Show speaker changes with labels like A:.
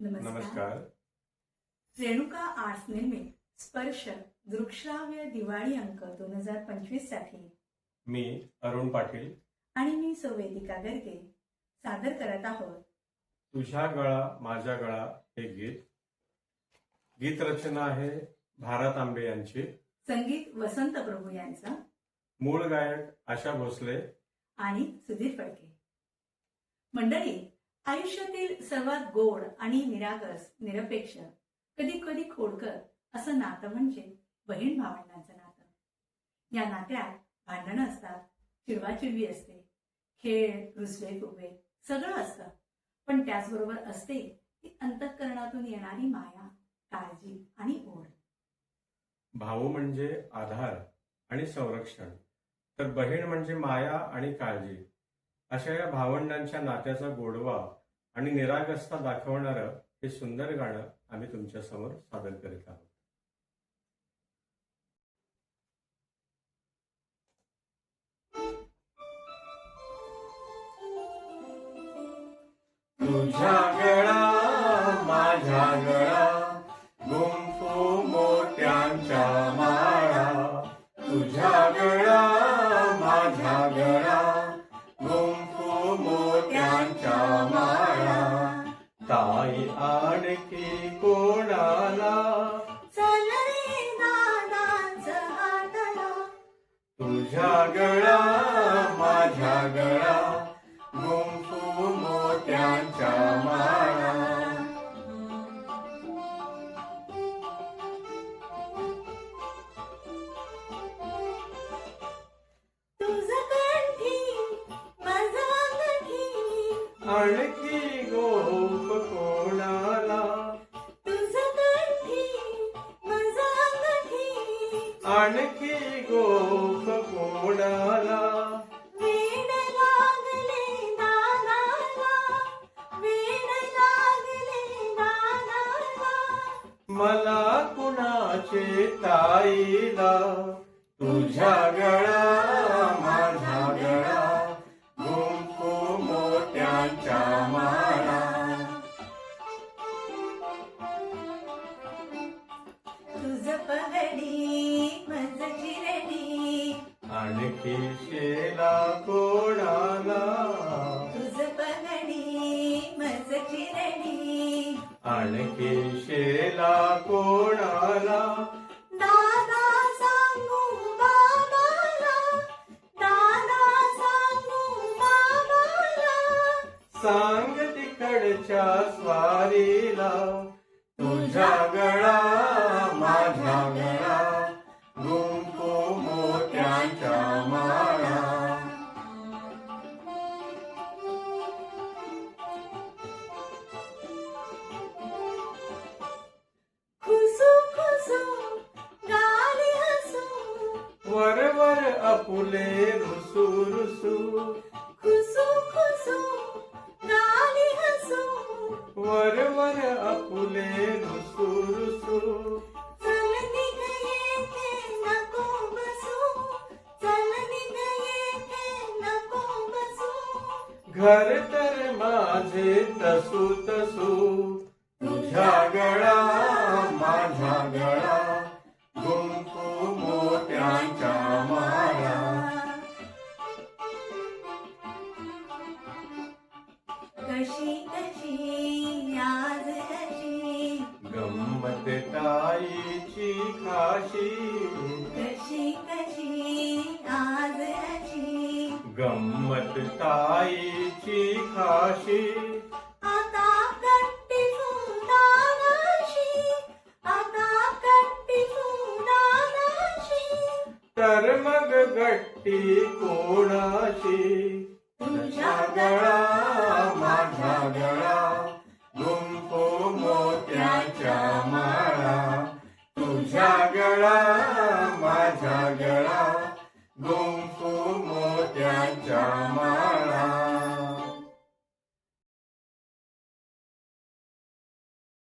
A: नमस्कार. रेणुका आर्ट्स निर्मित स्पर्श दृकश्राव्य दिवाळी अंक दोन हजार पंचवीससाठी.
B: मी अरुण पाटील.
A: आणि मी सौवेदिका गर्गे. सादर करत आहोत.
B: तुझ्या गळा माझ्या गळा हे गीत. गीत रचना आहे भारत आंबे यांची.
A: संगीत वसंत प्रभू यांचं.
B: मूळ गायक आशा भोसले.
A: आणि सुधीर फडके. मंडळी आयुष्यातील सर्वात गोड आणि निरागस निरपेक्ष कधी कधी खोडकर असं नातं म्हणजे बहीण भावंडांचं नातं. या नात्यात भांडणं असतात चिडवाचिडवी असते खेळ रुसवे फुगवे सगळं असतं. पण त्याचबरोबर असते ती अंतःकरणातून येणारी माया काळजी आणि ओढ.
B: भाऊ म्हणजे आधार आणि संरक्षण तर बहीण म्हणजे माया आणि काळजी. अशा या भावंडांच्या नात्याचा गोडवा आणि निरागसता दाखवणारं हे सुंदर गाणं आम्ही तुमच्यासमोर सादर करीत आहोत. तुझ्या ताई आणखी कोणाला? तुझ्या गळा माझ्या गळा गुंफू मोत्यांच्या माळा.
A: तुझं कंठी माझं अंगठी.
B: आणखी आणखी गोप कोणाला?
A: वेड लागले दादाला वेड लागले
B: मला कुणाचे ताईला? तुझ्या गळा माझा गळा गुंफू मोत्यांच्या माळा.
A: तुझं
B: आणखी शेला कोणाला?
A: तुझं पगडी मज चिरडी.
B: आणखी शेला कोणाला?
A: दादा सांगू बाबाला. दादा सांगू बाबाला.
B: सांग तिकडच्या स्वारीला. तुझ्या गळा माझ्या गळा. मोत्यांच्या माळा
A: खुसू खुसू गाली हसू
B: वर वर अपुले रुसू रुसू
A: खुसू खुसू गाली हसू.
B: वर घर तर माझे तसू तसू. तुझ्या गळा माझ्या गळा गुंफू मोत्यांच्या माळा.
A: कशी कशी आज कशी
B: गंमत ताईची खाशी.
A: कशी कशी आज अशी
B: गंमत ताईची खाशी.
A: आता कट्टी फुलाशी आता कट्टी फुलाशी
B: तर मग गट्टी कोणाशी? तुझ्या गळा माझा गळा गुंफू मोत्याच्या माळा तुझ्या गळा.